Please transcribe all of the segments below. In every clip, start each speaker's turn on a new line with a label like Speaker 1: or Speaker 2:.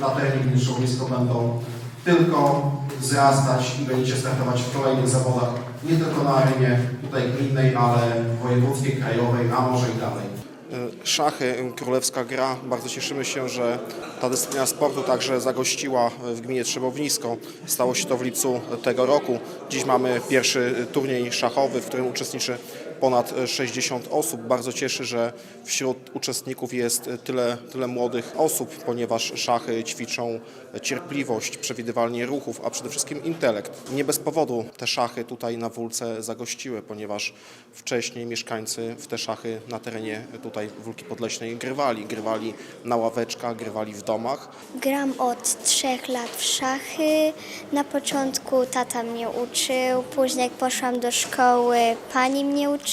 Speaker 1: na terenie gminy Szołomisko będą tylko wzrastać i będziecie startować w kolejnych zawodach, nie tylko na arenie tutaj gminnej, ale wojewódzkiej, krajowej, a może i dalej. Szachy, królewska gra. Bardzo cieszymy się, że ta dyscyplina sportu także zagościła w gminie Trzebownisko. Stało się to w lipcu tego roku. Dziś mamy pierwszy turniej szachowy, w którym uczestniczy ponad 60 osób. Bardzo cieszy, że wśród uczestników jest tyle, tyle młodych osób, ponieważ szachy ćwiczą cierpliwość, przewidywanie ruchów, a przede wszystkim intelekt. Nie bez powodu te szachy tutaj na Wólce zagościły, ponieważ wcześniej mieszkańcy w te szachy na terenie tutaj Wólki Podleśnej grywali. Grywali na ławeczkach, grywali w domach.
Speaker 2: Gram od trzech lat w szachy. Na początku tata mnie uczył, później jak poszłam do szkoły, pani mnie uczyła,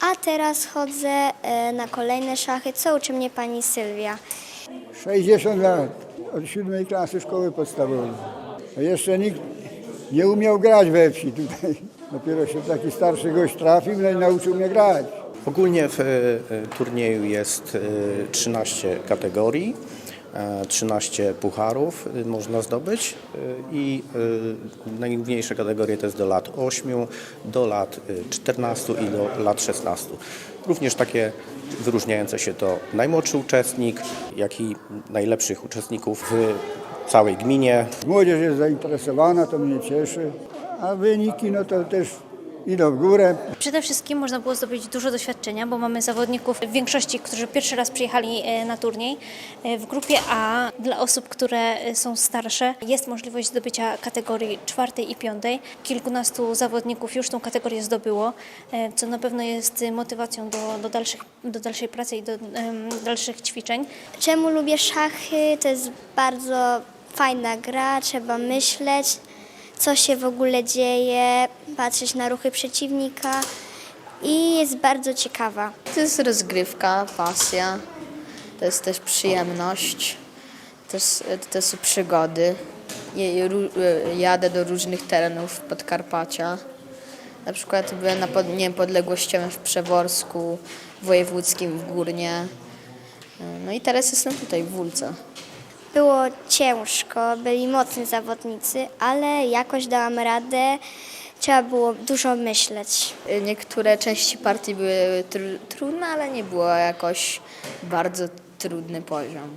Speaker 2: a teraz chodzę e, na kolejne szachy, co uczy mnie pani Sylwia.
Speaker 3: 60 lat, od siódmej klasy szkoły podstawowej. A jeszcze nikt nie umiał grać we wsi tutaj. Dopiero się taki starszy gość trafił no i nauczył mnie grać.
Speaker 4: Ogólnie w e, turnieju jest e, 13 kategorii, e, 13 pucharów e, można zdobyć e, i e, najmniejsze kategorie to jest do lat 8, do lat e, 14 i do lat 16. Również takie wyróżniające się to najmłodszy uczestnik, jak i najlepszych uczestników w całej gminie.
Speaker 3: Młodzież jest zainteresowana, to mnie cieszy, a wyniki no to też idą w górę.
Speaker 5: Przede wszystkim można było zdobyć dużo doświadczenia, bo mamy zawodników w większości, którzy pierwszy raz przyjechali e, na turniej. E, W grupie A dla osób, które e, są starsze jest możliwość zdobycia kategorii czwartej i piątej. Kilkunastu zawodników już tą kategorię zdobyło, co na pewno jest motywacją do, do, dalszych, do dalszej pracy i do em, dalszych ćwiczeń.
Speaker 2: Czemu lubię szachy? To jest bardzo fajna gra, trzeba myśleć, co się w ogóle dzieje, patrzeć na ruchy przeciwnika i jest bardzo ciekawa.
Speaker 6: To jest rozgrywka, pasja, to jest też przyjemność, to, jest, to są przygody. Ru- Jadę do różnych terenów Podkarpacia. Na przykład byłem na pod, w Przeworsku, wojewódzkim w Górnie. No i teraz jestem tutaj w Wólce.
Speaker 2: Było ciężko, byli mocni zawodnicy, ale jakoś dałam radę. Trzeba było dużo myśleć.
Speaker 6: Niektóre części partii były tru, trudne, ale nie było jakoś bardzo trudny poziom.